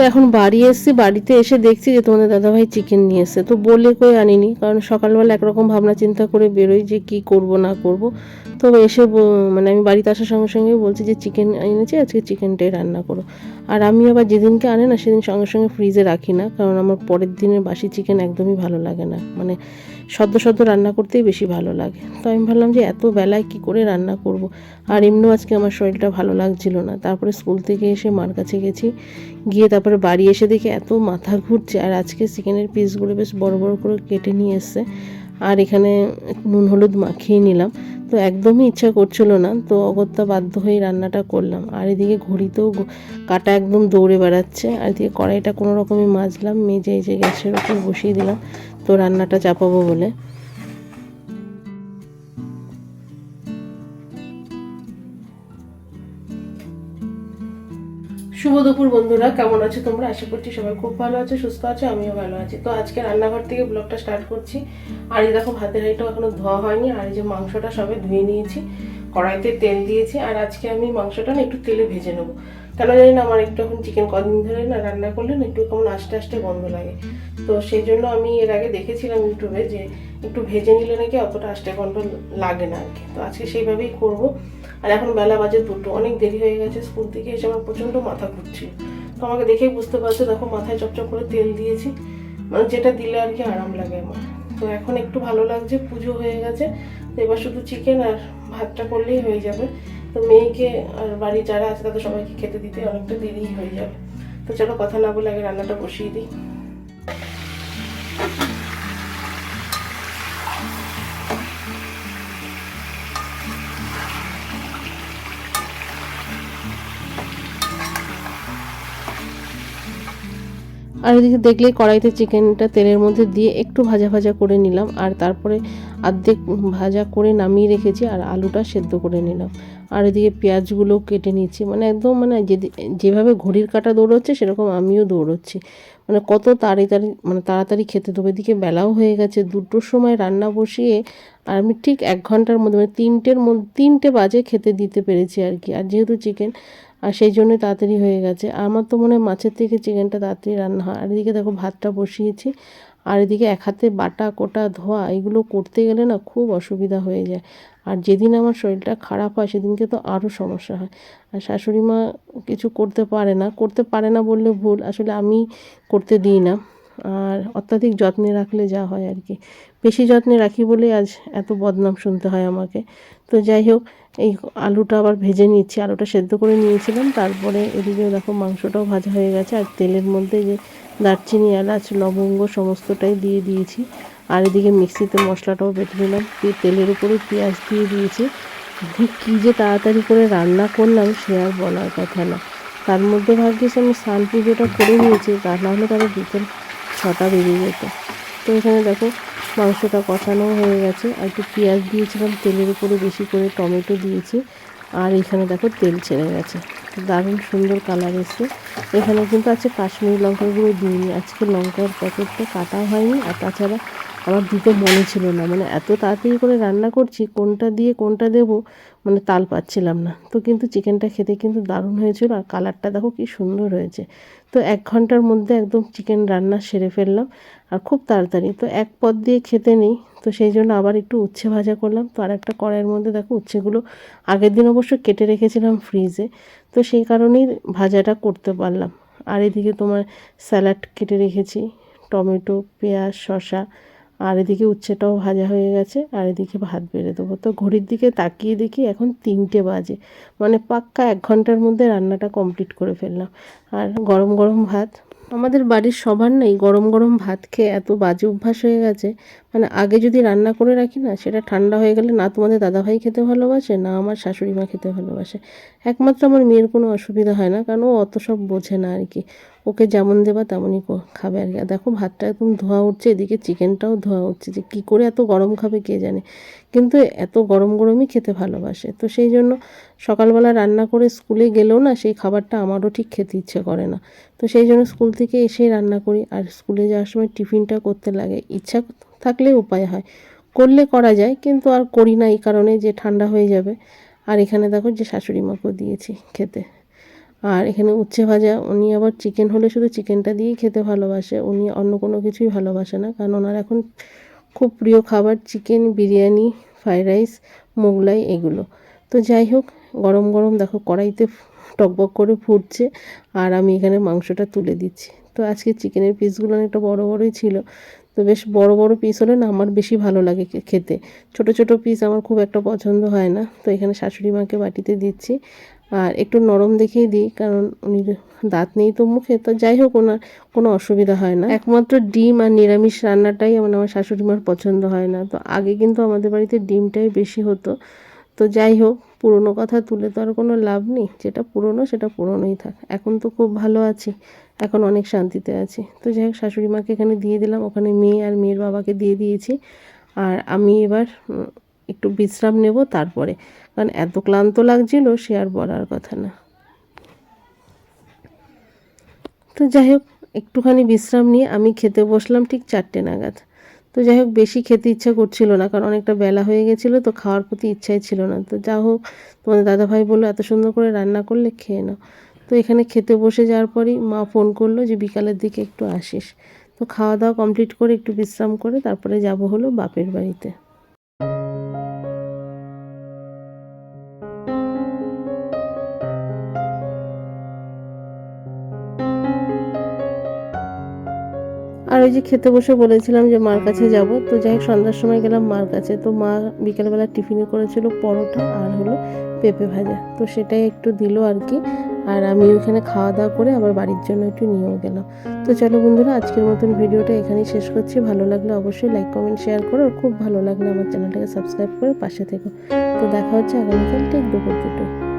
তো এখন বাড়ি এসেছি, বাড়িতে এসে দেখছি যে তোমাদের দাদাভাই চিকেন নিয়ে এসছে। তো বলে কই আনিনি, কারণ সকালবেলা একরকম ভাবনা চিন্তা করে বেরোই যে কি করব না করব। তো এসে মানে আমি বাড়িতে আসার সঙ্গে সঙ্গে বলছি যে চিকেন এনেছি, আজকে চিকেনটাই রান্না করো। আর আমি আবার যেদিনকে আনে না, সেদিন সঙ্গে সঙ্গে ফ্রিজে রাখি না, কারণ আমার পরের দিনের বাসি চিকেন একদমই ভালো লাগে না। মানে সদ্য সদ্য রান্না করতেই বেশি ভালো লাগে। তো আমি ভাবলাম যে এত বেলায় কি করে রান্না করব? আর এমনিও আজকে আমার শরীরটা ভালো লাগছিল না। তারপরে স্কুল থেকে এসে মার কাছে গেছি। গিয়ে তারপরে বাড়ি এসে দেখি এত মাথা ঘুরছে। আর আজকে চিকেনের পিসগুলো বেশ বড় বড় করে কেটে নিয়ে এসছে। আর এখানে নুন হলুদ মাখিয়ে নিলাম। তো একদমই ইচ্ছা করছিল না। তো অগত্যা বাধ্য হয়ে রান্নাটা করলাম। আর এদিকে ঘড়িতেও কাটা একদম দৌড়ে বেড়াচ্ছে। আর এদিকে কড়াইটা কোনো রকমে মাজলাম। মেজে এই যে গ্যাসের ওপর বসিয়ে দিলাম। রান্নাটা চাপাবো বলে। শুভ দুপুর বন্ধুরা, কেমন আছো তোমরা? আশা করছি সবাই খুব ভালো আছো, সুস্থ আছো, আমিও ভালো আছি। তো আজকে রান্নাঘর থেকে ব্লগটা স্টার্ট করছি। আর এই দেখো, ভাতের হাঁড়িটাও এখনও ধোয়া হয়নি। আর এই যে মাংসটা সবে ধুয়ে নিয়েছি, কড়াইতে তেল দিয়েছি। আর আজকে আমি মাংসটা না একটু তেলে ভেজে নেব। কেন জানি না, আমার একটু এখন চিকেন কদিন ধরে না রান্না করলে না একটু কেমন আস্তে আস্তে গন্ধ লাগে। তো সেই জন্য আমি এর আগে দেখেছিলাম ইউটিউবে যে একটু ভেজে নিলে নাকি অতটা আস্তে গন্ধ লাগে না আর কি তো আজকে সেইভাবেই করব। আর এখন বেলা বাজে দুটো, অনেক দেরি হয়ে গেছে, স্কুল থেকে এসে আমার প্রচণ্ড মাথা ঘুরছিল তো আমাকে দেখেই বুঝতে পারছ, দেখো মাথায় চপচপ করে তেল দিয়েছি। মানে যেটা দিলে আর কি আরাম লাগে আমার। তো এখন একটু ভালো লাগছে, পুজো হয়ে গেছে। এবার শুধু চিকেন আর ভাতটা করলেই হয়ে যাবে। তো মেয়েকে আর বাড়ি যারা আছে তাদের সবাইকে খেতে দিতে অনেকটা দেরি হয়ে যাবে। তো চলো কথা না বলে আগে রান্নাটা বসিয়ে দিই। আর এদিকে দেখলেই কড়াইতে চিকেনটা তেলের মধ্যে দিয়ে একটু ভাজা ভাজা করে নিলাম, আর তারপরে অর্ধেক ভাজা করে নামিয়ে রেখেছি, আর আলুটা সেদ্ধ করে নিলাম। আর এদিকে পেঁয়াজগুলো কেটে নিচ্ছি। মানে একদম মানে যেভাবে ঘড়ির কাঁটা দৌড়চ্ছে, সেরকম আমিও দৌড়চ্ছি। মানে কত তাড়াতাড়ি মানে তাড়াতাড়ি খেতে দেবো। এদিকে বেলাও হয়ে গেছে, দুটোর সময় রান্না বসিয়ে আর আমি ঠিক এক ঘণ্টার মধ্যে মানে তিনটের মধ্যে তিনটে বাজে খেতে দিতে পেরেছি আর কি। আর যেহেতু চিকেন, আর সেই জন্যই তাড়াতাড়ি হয়ে গেছে। আমার তো মনে হয় মাছের থেকে চিকেনটা তাড়াতাড়ি রান্না হয়। আর এদিকে দেখো ভাতটা বসিয়েছি। আর এদিকে এক হাতে বাটা, কোটা, ধোয়া এগুলো করতে গেলে না খুব অসুবিধা হয়ে যায়। আর যেদিন আমার শরীরটা খারাপ হয় সেদিনকে তো আরও সমস্যা হয়। আর শাশুড়ি মা কিছু করতে পারে না, করতে পারে না বললে ভুল, আসলে আমি করতে দিই না। আর অত্যাধিক যত্নে রাখলে যা হয় আর কি। বেশি যত্নে রাখি বলে আজ এত বদনাম শুনতে হয় আমাকে। তো যাই হোক, এই আলুটা আবার ভেজে নিচ্ছি। আলুটা সেদ্ধ করে নিয়েছিলাম, তারপরে এদিকে দেখো মাংসটাও ভাজা হয়ে গেছে। আর তেলের মধ্যে যে দারচিনি, এলাচ, লবঙ্গ সমস্তটাই দিয়ে দিয়েছি। আর এদিকে মিক্সিতে মশলাটাও বেটে নিলাম। তেলের উপরে পেঁয়াজ দিয়ে দিয়েছি। কী যে তাড়াতাড়ি করে রান্না করলাম সে আর বলার কথা না। তার মধ্যে ভাগ্যিস আমি স্নান পুজোটা করে নিয়েছি, তা নাহলে তাহলে বিকেল ছটা বেরিয়ে যেত। তো এখানে দেখো মাংসটা কষানো হয়ে গেছে। আর একটু পেঁয়াজ দিয়েছিলাম, তেলের উপরে বেশি করে টমেটো দিয়েছি। আর এখানে দেখো তেল ছেড়ে গেছে। দারুণ সুন্দর কালার এসছে। এখানে কিন্তু আছে কাশ্মীরি লঙ্কাগুলো গুঁড়ো দিইনি আজকে লঙ্কার প্যাকেটটা কাটা হয়নি আর তাছাড়া আমার দিতে মনে ছিল না। মানে এত তাড়াতাড়ি করে রান্না করছি, কোনটা দিয়ে কোনটা দেবো মানে তাল পাচ্ছিলাম না। তো কিন্তু চিকেনটা খেতে কিন্তু দারুণ হয়েছিল আর কালারটা দেখো কি সুন্দর হয়েছে। তো এক ঘণ্টার মধ্যে একদম চিকেন রান্না সেরে ফেললাম আর খুব তাড়াতাড়ি। তো এক পদ দিয়ে খেতে নেই, তো সেই জন্য আবার একটু উচ্ছে ভাজা করলাম। তো আর একটা কড়াইয়ের মধ্যে দেখো উচ্ছেগুলো আগের দিন অবশ্য কেটে রেখেছিলাম ফ্রিজে। তো সেই কারণেই ভাজাটা করতে পারলাম। আর এদিকে তোমার স্যালাড কেটে রেখেছি, টমেটো, পেঁয়াজ, শসা আর এদিকে উচ্ছেটাও ভাজা হয়ে গেছে, আর এদিকে ভাত বেড়ে দেবো। তো ঘড়ির দিকে তাকিয়ে দেখি এখন তিনটে বাজে। মানে পাক্কা এক ঘণ্টার মধ্যে রান্নাটা কমপ্লিট করে ফেললাম। আর গরম গরম ভাত আমাদের বাড়ির সবার নেই গরম গরম ভাত খেয়ে এত বাজে অভ্যাস হয়ে গেছে। মানে আগে যদি রান্না করে রাখি না, সেটা ঠান্ডা হয়ে গেলে না তোমাদের দাদাভাই খেতে ভালোবাসে, না আমার শাশুড়ি মা খেতে ভালোবাসে। একমাত্র আমার মেয়ের কোনো অসুবিধা হয় না, কারণ ও অত সব বোঝে না আর কি। ওকে যেমন দেবা তেমনই খাবে আর কি। দেখো, ভাতটা একদম ধোয়া উঠছে, এদিকে চিকেনটাও ধোয়া উঠছে যে কী করে এত গরম খাবে কে জানে। কিন্তু এত গরম গরমই খেতে ভালোবাসে। তো সেই জন্য সকালবেলা রান্না করে স্কুলে গেলেও না সেই খাবারটা আমারও ঠিক খেতে ইচ্ছে করে না। তো সেই জন্য স্কুল থেকে এসেই রান্না করি। আর স্কুলে যাওয়ার সময় টিফিনটা করতে লাগে। ইচ্ছা থাকলে উপায় হয়। করলে করা যায়, কিন্তু আর করি না এই কারণে যে ঠান্ডা হয়ে যাবে। আর এখানে দেখো যে শাশুড়ি মাকেও দিয়েছি খেতে। আর এখানে উচ্ছে ভাজা, উনি আবার চিকেন হলে শুধু চিকেনটা দিয়েই খেতে ভালোবাসে। উনি অন্য কোনো কিছুই ভালোবাসে না। কারণ ওনার এখন খুব প্রিয় খাবার chicken, biryani, fried rice, Mughlai, এগুলো। তো যাই হোক, গরম গরম দেখো কড়াইতে টকবক করে ফুটছে আর আমি এখানে মাংসটা তুলে দিচ্ছি। তো আজকে চিকেনের পিসগুলো অনেকটা বড় বড়ই ছিল, তো বেশ বড় বড় পিস হলে না আমার বেশি ভালো লাগে খেতে। ছোট ছোট পিস আমার খুব একটা পছন্দ হয় না, তো এখানে শাশুড়ি মাকে বাটিতে দিচ্ছি। আর একটু নরম দেখেই দিই, কারণ উনি দাঁত নেই তো মুখে, তো যাই হোক ওনার কোনো অসুবিধা হয় না। একমাত্র ডিম আর নিরামিষ রান্নাটাই আমার আমার শাশুড়ি মার পছন্দ হয় না, তো আগে কিন্তু আমাদের বাড়িতে ডিমটাই বেশি হতো। তো যাই হোক, পুরনো কথা তুলে তো আর কোনো লাভ নেই। যেটা পুরনো, সেটা পুরনোই থাক। এখন তো খুব ভালো আছি। এখন অনেক শান্তিতে আছি। তো যাই হোক, শাশুড়ি মাকে এখানে দিয়ে দিলাম। ওখানে মেয়ে আর মেয়ের বাবাকে দিয়ে দিয়েছি। আর আমি এবার একটু বিশ্রাম নেব তারপরে। কারণ এত ক্লান্ত লাগছিল, সে আর বলার কথা না। তো যাই হোক, একটুখানি বিশ্রাম নিয়ে আমি খেতে বসলাম ঠিক চারটে নাগাদ। তো যাই হোক, বেশি খেতে ইচ্ছা করছিল না, কারণ অনেকটা বেলা হয়ে গেছিল, তো খাওয়ার প্রতি ইচ্ছাই ছিল না। তো যা হোক, তোমাদের দাদাভাই বলল, এত সুন্দর করে রান্না করলে খেয়ে নাও। তো এখানে খেতে বসে যাওয়ার পরই মা ফোন করল যে, বিকালের দিকে একটু আসিস। তো খাওয়া দাওয়া কমপ্লিট করে একটু বিশ্রাম করে তারপরে যাব হলো বাপের বাড়িতে। ওই যে খেতে বসে বলেছিলাম যে মার কাছে যাব। তো যাই হোক সন্ধ্যার সময় গেলাম মার কাছে। তো মা বিকেলবেলা টিফিনে করেছিল পরোটা আর হলো পেঁপে ভাজা। তো সেটাই একটু দিল আর কি। আর আমি ওখানে খাওয়া দাওয়া করে আবার বাড়ির জন্য একটু নিয়েও গেলাম। তো চলো বন্ধুরা আজকের মতন ভিডিওটা এখানেই শেষ করছি। ভালো লাগলে অবশ্যই লাইক কমেন্ট শেয়ার করো। আর খুব ভালো লাগলে আমার চ্যানেলটাকে সাবস্ক্রাইব করে পাশে থেকো। তো দেখা হচ্ছে আগামীকাল ঠিক দুপুর দুটোয়।